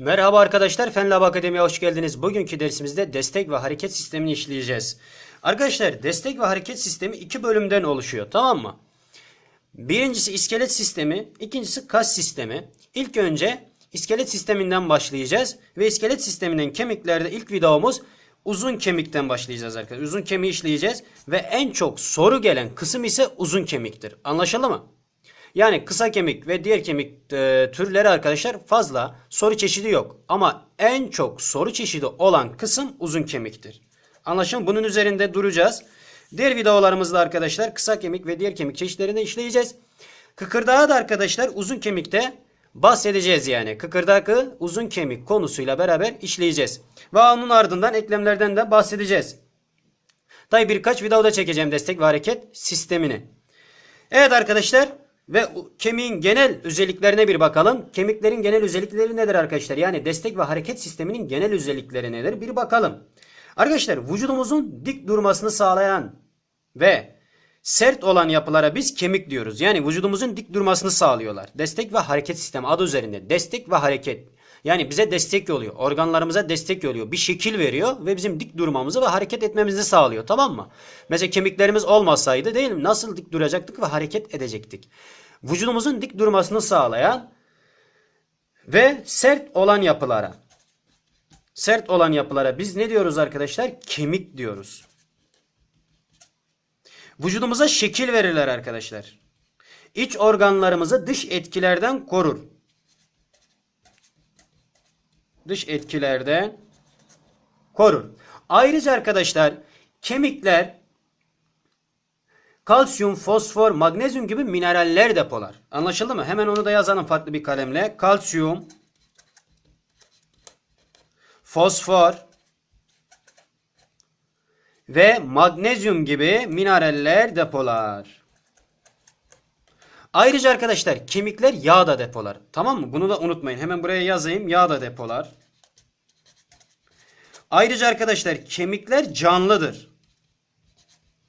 Merhaba arkadaşlar, Fenlab Akademi'ye hoş geldiniz. Bugünkü dersimizde destek ve hareket sistemini işleyeceğiz. Arkadaşlar destek ve hareket sistemi iki bölümden oluşuyor tamam mı? Birincisi iskelet sistemi, ikincisi kas sistemi. İlk önce iskelet sisteminden başlayacağız ve iskelet sisteminin kemiklerde ilk videomuz uzun kemikten başlayacağız arkadaşlar. Uzun kemiği işleyeceğiz ve en çok soru gelen kısım ise uzun kemiktir. Anlaşıldı mı? Yani kısa kemik ve diğer kemik e, türleri arkadaşlar fazla soru çeşidi yok. Ama en çok soru çeşidi olan kısım uzun kemiktir. Anlaşıldı mı? Bunun üzerinde duracağız. Diğer videolarımızda arkadaşlar kısa kemik ve diğer kemik çeşitlerini işleyeceğiz. Kıkırdağı da arkadaşlar uzun kemikte bahsedeceğiz yani. Kıkırdakı uzun kemik konusuyla beraber işleyeceğiz. Ve onun ardından eklemlerden de bahsedeceğiz. Tabi birkaç videoda çekeceğim destek ve hareket sistemini. Evet arkadaşlar ve kemiğin genel özelliklerine bir bakalım. Kemiklerin genel özellikleri nedir arkadaşlar? Yani destek ve hareket sisteminin genel özellikleri nedir? Bir bakalım. Arkadaşlar vücudumuzun dik durmasını sağlayan ve sert olan yapılara biz kemik diyoruz. Yani vücudumuzun dik durmasını sağlıyorlar. Destek ve hareket sistemi adı üzerinde. Destek ve hareket. Yani bize destek yolluyor. Organlarımıza destek yolluyor. Bir şekil veriyor ve bizim dik durmamızı ve hareket etmemizi sağlıyor. Tamam mı? Mesela kemiklerimiz olmasaydı değil mi? Nasıl dik duracaktık ve hareket edecektik? Vücudumuzun dik durmasını sağlayan ve sert olan yapılara. Sert olan yapılara biz ne diyoruz arkadaşlar? Kemik diyoruz. Vücudumuza şekil verirler arkadaşlar. İç organlarımızı dış etkilerden korur. Dış etkilerden korur. Ayrıca arkadaşlar kemikler kalsiyum, fosfor, magnezyum gibi mineraller depolar. Anlaşıldı mı? Hemen onu da yazalım farklı bir kalemle. Kalsiyum, fosfor ve magnezyum gibi mineraller depolar. Ayrıca arkadaşlar kemikler yağ da depolar. Tamam mı? Bunu da unutmayın. Hemen buraya yazayım. Yağ da depolar. Ayrıca arkadaşlar kemikler canlıdır.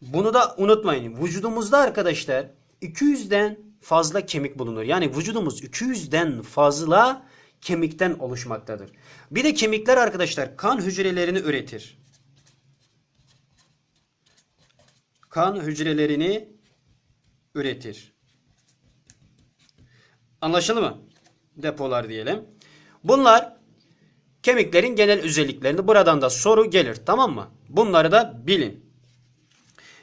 Bunu da unutmayın. Vücudumuzda arkadaşlar 200'den fazla kemik bulunur. Yani vücudumuz 200'den fazla kemikten oluşmaktadır. Bir de kemikler arkadaşlar kan hücrelerini üretir. Kan hücrelerini üretir. Anlaşıldı mı? Depolar diyelim. Bunlar kemiklerin genel özelliklerini buradan da soru gelir. Tamam mı? Bunları da bilin.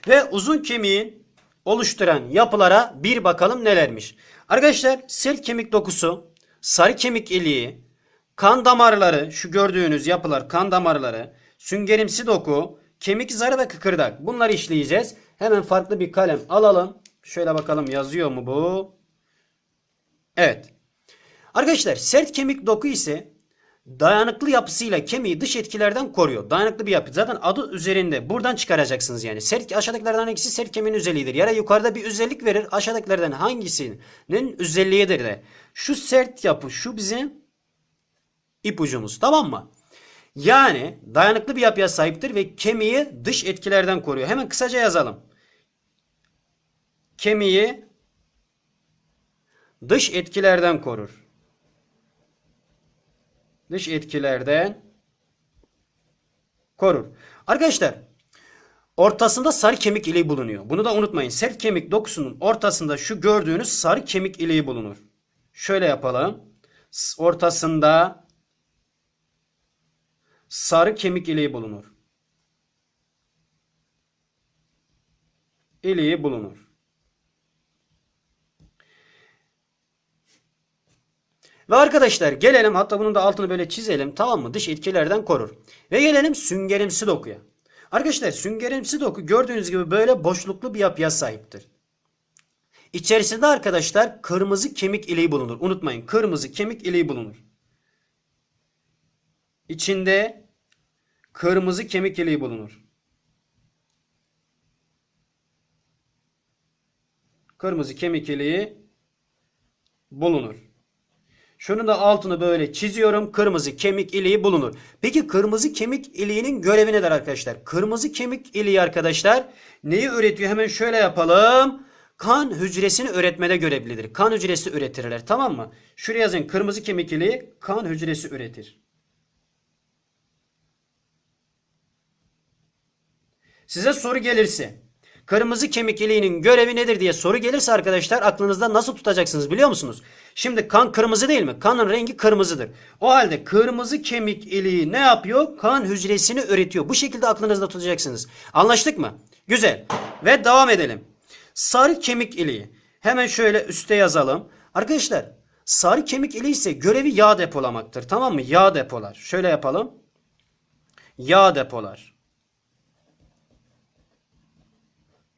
Ve uzun kemiğin oluşturan yapılara bir bakalım nelermiş. Arkadaşlar sert kemik dokusu, sarı kemik iliği, kan damarları, şu gördüğünüz yapılar kan damarları, süngerimsi doku, kemik zarı ve kıkırdak. Bunları işleyeceğiz. Hemen farklı bir kalem alalım. Şöyle bakalım yazıyor mu bu? Evet. Arkadaşlar sert kemik doku ise dayanıklı yapısıyla kemiği dış etkilerden koruyor. Dayanıklı bir yapı. Zaten adı üzerinde. Buradan çıkaracaksınız yani. Sert, aşağıdakilerden hangisi sert kemiğin özelliğidir? Ya da yukarıda bir özellik verir. Aşağıdakilerden hangisinin özelliğidir de. Şu sert yapı, şu bizim ipucumuz. Tamam mı? Yani dayanıklı bir yapıya sahiptir ve kemiği dış etkilerden koruyor. Hemen kısaca yazalım. Kemiği dış etkilerden korur. Dış etkilerden korur. Arkadaşlar ortasında sarı kemik iliği bulunuyor. Bunu da unutmayın. Sert kemik dokusunun ortasında şu gördüğünüz sarı kemik iliği bulunur. Şöyle yapalım. Ortasında sarı kemik iliği bulunur. İliği bulunur. Ve arkadaşlar gelelim hatta bunun da altını böyle çizelim tamam mı? Dış etkilerden korur. Ve gelelim süngerimsi dokuya. Arkadaşlar süngerimsi doku gördüğünüz gibi böyle boşluklu bir yapıya sahiptir. İçerisinde arkadaşlar kırmızı kemik iliği bulunur. Unutmayın kırmızı kemik iliği bulunur. İçinde kırmızı kemik iliği bulunur. Kırmızı kemik iliği bulunur. Şunu da altını böyle çiziyorum. Kırmızı kemik iliği bulunur. Peki kırmızı kemik iliğinin görevi nedir arkadaşlar? Kırmızı kemik iliği arkadaşlar neyi üretiyor? Hemen şöyle yapalım. kan hücresini üretmede görevlidir. Kan hücresi üretirler tamam mı? Şuraya yazın kırmızı kemik iliği kan hücresi üretir. Size soru gelirse kırmızı kemik iliğinin görevi nedir diye soru gelirse arkadaşlar aklınızda nasıl tutacaksınız biliyor musunuz? Şimdi kan kırmızı değil mi? Kanın rengi kırmızıdır. O halde kırmızı kemik iliği ne yapıyor? Kan hücresini üretiyor. Bu şekilde aklınızda tutacaksınız. Anlaştık mı? Güzel. Ve devam edelim. Sarı kemik iliği. Hemen şöyle üste yazalım. Arkadaşlar sarı kemik iliği ise görevi yağ depolamaktır. Tamam mı? Yağ depolar. Şöyle yapalım. Yağ depolar.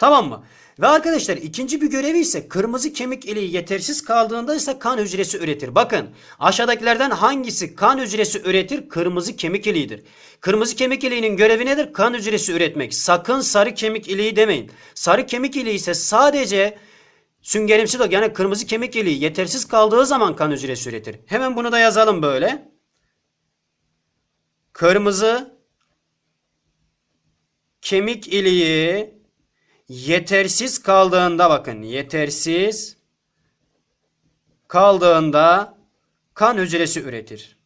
Tamam mı? Ve arkadaşlar ikinci bir görevi ise kırmızı kemik iliği yetersiz kaldığında ise kan hücresi üretir. Bakın aşağıdakilerden hangisi kan hücresi üretir? Kırmızı kemik iliğidir. Kırmızı kemik iliğinin görevi nedir? Kan hücresi üretmek. Sakın sarı kemik iliği demeyin. Sarı kemik iliği ise sadece süngerimsi dok yani kırmızı kemik iliği yetersiz kaldığı zaman kan hücresi üretir. Hemen bunu da yazalım böyle. Kırmızı kemik iliği yetersiz kaldığında bakın yetersiz kaldığında kan hücresi üretir.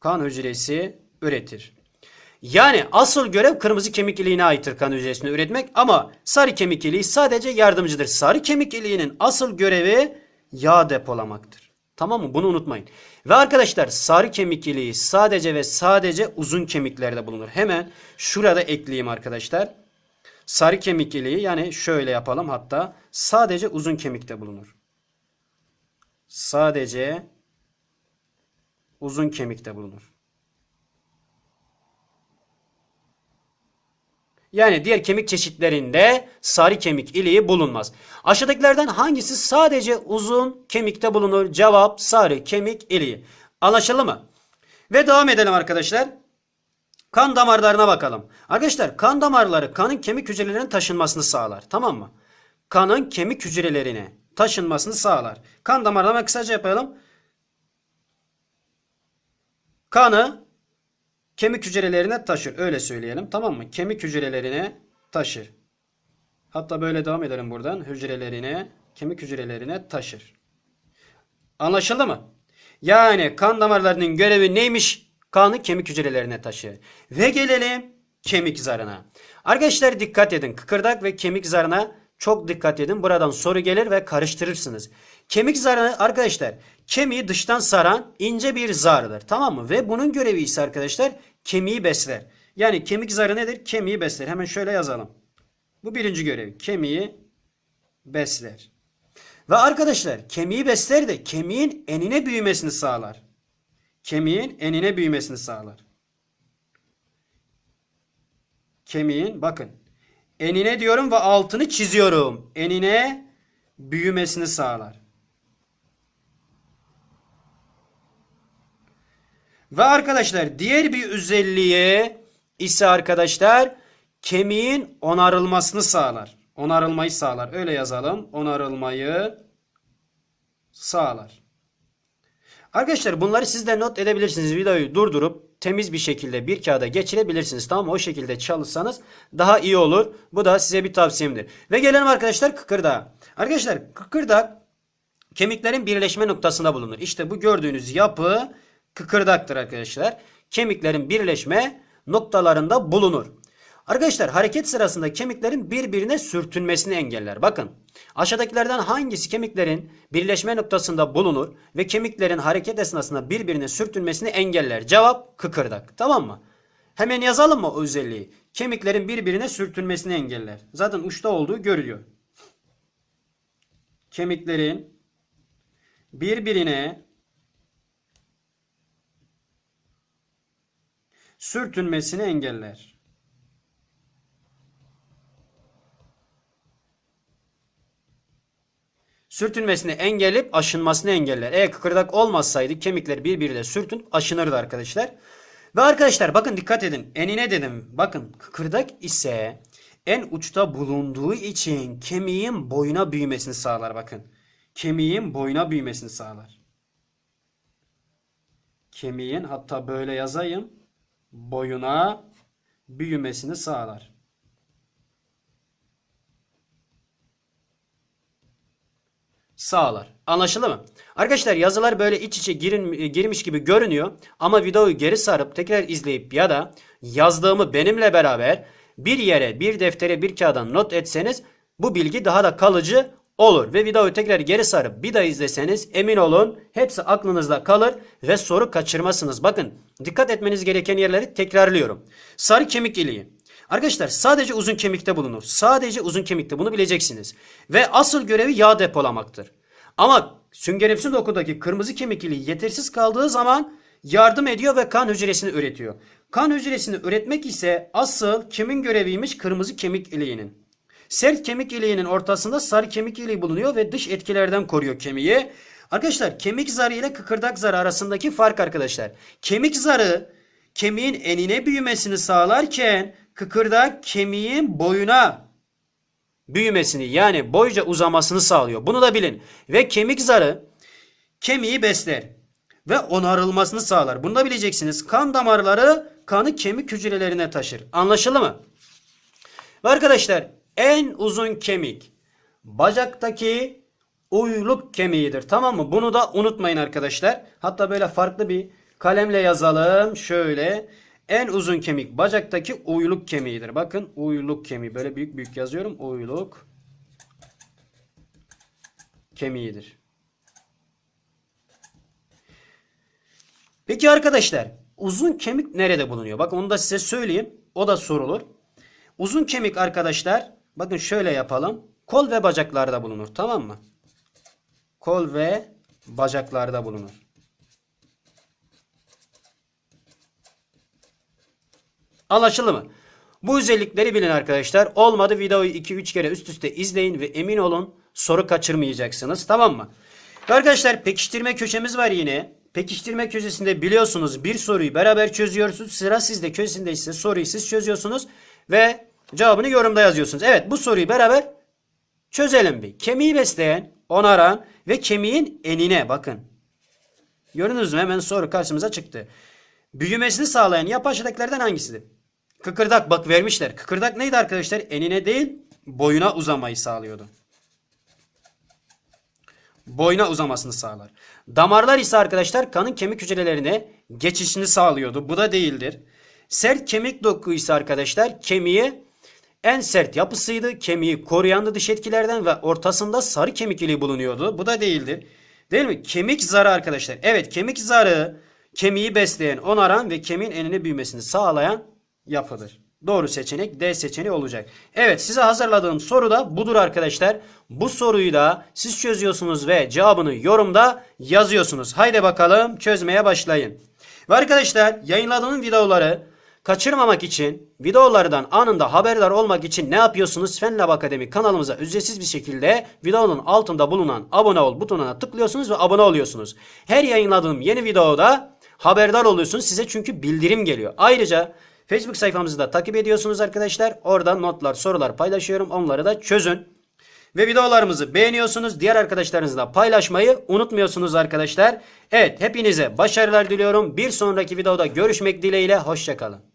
Kan hücresi üretir. Yani asıl görev kırmızı kemik iliğine aittir kan hücresini üretmek ama sarı kemik iliği sadece yardımcıdır. Sarı kemik iliğinin asıl görevi yağ depolamaktır. Tamam mı? Bunu unutmayın. Ve arkadaşlar sarı kemik iliği sadece ve sadece uzun kemiklerde bulunur. Hemen şurada ekleyeyim arkadaşlar. Sarı kemik iliği yani şöyle yapalım hatta sadece uzun kemikte bulunur. Sadece uzun kemikte bulunur. Yani diğer kemik çeşitlerinde sarı kemik iliği bulunmaz. Aşağıdakilerden hangisi sadece uzun kemikte bulunur? Cevap sarı kemik iliği. Anlaşıldı mı? Ve devam edelim arkadaşlar. Kan damarlarına bakalım. Arkadaşlar kan damarları kanın kemik hücrelerinin taşınmasını sağlar. Tamam mı? Kanın kemik hücrelerine taşınmasını sağlar. Kan damarlarına kısaca yapalım. Kanı kemik hücrelerine taşır. Öyle söyleyelim. Tamam mı? Kemik hücrelerine taşır. Hatta böyle devam edelim buradan. Hücrelerine, kemik hücrelerine taşır. Anlaşıldı mı? Yani kan damarlarının görevi neymiş? Kanı kemik hücrelerine taşır. Ve gelelim kemik zarına. Arkadaşlar dikkat edin. Kıkırdak ve kemik zarına çok dikkat edin. Buradan soru gelir ve karıştırırsınız. Kemik zarı arkadaşlar kemiği dıştan saran ince bir zardır. Tamam mı? Ve bunun görevi ise arkadaşlar kemiği besler. Yani kemik zarı nedir? Kemiği besler. Hemen şöyle yazalım. Bu birinci görev. Kemiği besler. Ve arkadaşlar kemiği besler de kemiğin enine büyümesini sağlar. Kemiğin enine büyümesini sağlar. Kemiğin bakın enine diyorum ve altını çiziyorum. Enine büyümesini sağlar. Ve arkadaşlar diğer bir özelliği ise arkadaşlar kemiğin onarılmasını sağlar. Onarılmayı sağlar. Öyle yazalım. Onarılmayı sağlar. Arkadaşlar bunları siz de not edebilirsiniz. Videoyu durdurup temiz bir şekilde bir kağıda geçirebilirsiniz. Tamam mı? O şekilde çalışsanız daha iyi olur. Bu da size bir tavsiyemdir. Ve gelelim arkadaşlar kıkırdağa. Arkadaşlar kıkırdak kemiklerin birleşme noktasında bulunur. İşte bu gördüğünüz yapı kıkırdaktır arkadaşlar. Kemiklerin birleşme noktalarında bulunur. Arkadaşlar hareket sırasında kemiklerin birbirine sürtünmesini engeller. Bakın aşağıdakilerden hangisi kemiklerin birleşme noktasında bulunur ve kemiklerin hareket esnasında birbirine sürtünmesini engeller? Cevap kıkırdak. Tamam mı? Hemen yazalım mı o özelliği? Kemiklerin birbirine sürtünmesini engeller. Zaten uçta olduğu görülüyor. Kemiklerin birbirine sürtünmesini engeller. Sürtünmesini engelleyip aşınmasını engeller. Eğer kıkırdak olmasaydı kemikler birbiriyle sürtün aşınırdı arkadaşlar. Ve arkadaşlar bakın dikkat edin. Enine dedim. Bakın kıkırdak ise en uçta bulunduğu için kemiğin boyuna büyümesini sağlar bakın. Kemiğin boyuna büyümesini sağlar. Kemiğin hatta böyle yazayım boyuna büyümesini sağlar. Sağlar. Anlaşıldı mı? Arkadaşlar yazılar böyle iç içe girin, girmiş gibi görünüyor ama videoyu geri sarıp tekrar izleyip ya da yazdığımı benimle beraber bir yere, bir deftere, bir kağıda not etseniz bu bilgi daha da kalıcı olur ve videoyu tekrar geri sarıp bir daha izleseniz emin olun hepsi aklınızda kalır ve soru kaçırmazsınız. Bakın dikkat etmeniz gereken yerleri tekrarlıyorum. Sarı kemik iliği. Arkadaşlar sadece uzun kemikte bulunur. Sadece uzun kemikte bunu bileceksiniz. Ve asıl görevi yağ depolamaktır. Ama süngerimsi dokudaki kırmızı kemik iliği yetersiz kaldığı zaman yardım ediyor ve kan hücresini üretiyor. Kan hücresini üretmek ise asıl kimin göreviymiş? Kırmızı kemik iliğinin. Sert kemik iliğinin ortasında sarı kemik iliği bulunuyor ve dış etkilerden koruyor kemiği. Arkadaşlar kemik zarı ile kıkırdak zarı arasındaki fark arkadaşlar. Kemik zarı kemiğin enine büyümesini sağlarken kıkırdak kemiğin boyuna büyümesini yani boyca uzamasını sağlıyor. Bunu da bilin. Ve kemik zarı kemiği besler ve onarılmasını sağlar. Bunu da bileceksiniz. Kan damarları kanı kemik hücrelerine taşır. Anlaşıldı mı? Ve arkadaşlar en uzun kemik bacaktaki uyluk kemiğidir. Tamam mı? Bunu da unutmayın arkadaşlar. Hatta böyle farklı bir kalemle yazalım. Şöyle. En uzun kemik bacaktaki uyluk kemiğidir. Bakın uyluk kemiği. Böyle büyük büyük yazıyorum. Uyluk kemiğidir. Peki arkadaşlar uzun kemik nerede bulunuyor? Bakın onu da size söyleyeyim. O da sorulur. Uzun kemik arkadaşlar bakın şöyle yapalım. Kol ve bacaklarda bulunur tamam mı? Kol ve bacaklarda bulunur. Anlaşıldı mı? Bu özellikleri bilin arkadaşlar. Olmadı videoyu 2-3 kere üst üste izleyin ve emin olun soru kaçırmayacaksınız. Tamam mı? Arkadaşlar pekiştirme köşemiz var yine. Pekiştirme köşesinde biliyorsunuz bir soruyu beraber çözüyorsunuz. Sıra sizde köşesinde ise soruyu siz çözüyorsunuz ve cevabını yorumda yazıyorsunuz. Evet bu soruyu beraber çözelim bir. Kemiği besleyen, onaran ve kemiğin enine bakın. Gördünüz mü? Hemen soru karşımıza çıktı. Büyümesini sağlayan yapı aşağıdakilerden hangisidir? Kıkırdak bak vermişler. Kıkırdak neydi arkadaşlar? Enine değil boyuna uzamayı sağlıyordu. Boyuna uzamasını sağlar. Damarlar ise arkadaşlar kanın kemik hücrelerine geçişini sağlıyordu. Bu da değildir. Sert kemik doku ise arkadaşlar kemiği en sert yapısıydı. Kemiği koruyandı dış etkilerden ve ortasında sarı kemik iliği bulunuyordu. Bu da değildir. Değil mi? Kemik zarı arkadaşlar. Evet kemik zarı kemiği besleyen, onaran ve kemiğin enine büyümesini sağlayan yapıdır. Doğru seçenek D seçeneği olacak. Evet size hazırladığım soru da budur arkadaşlar. Bu soruyu da siz çözüyorsunuz ve cevabını yorumda yazıyorsunuz. Haydi bakalım çözmeye başlayın. Ve arkadaşlar yayınladığım videoları kaçırmamak için videolardan anında haberdar olmak için ne yapıyorsunuz? Fen Lab Akademi kanalımıza ücretsiz bir şekilde videonun altında bulunan abone ol butonuna tıklıyorsunuz ve abone oluyorsunuz. Her yayınladığım yeni videoda haberdar oluyorsunuz. Size çünkü bildirim geliyor. Ayrıca Facebook sayfamızı da takip ediyorsunuz arkadaşlar. Oradan notlar, sorular paylaşıyorum. Onları da çözün. Ve videolarımızı beğeniyorsunuz. Diğer arkadaşlarınızla paylaşmayı unutmuyorsunuz arkadaşlar. Evet hepinize başarılar diliyorum. Bir sonraki videoda görüşmek dileğiyle. Hoşçakalın.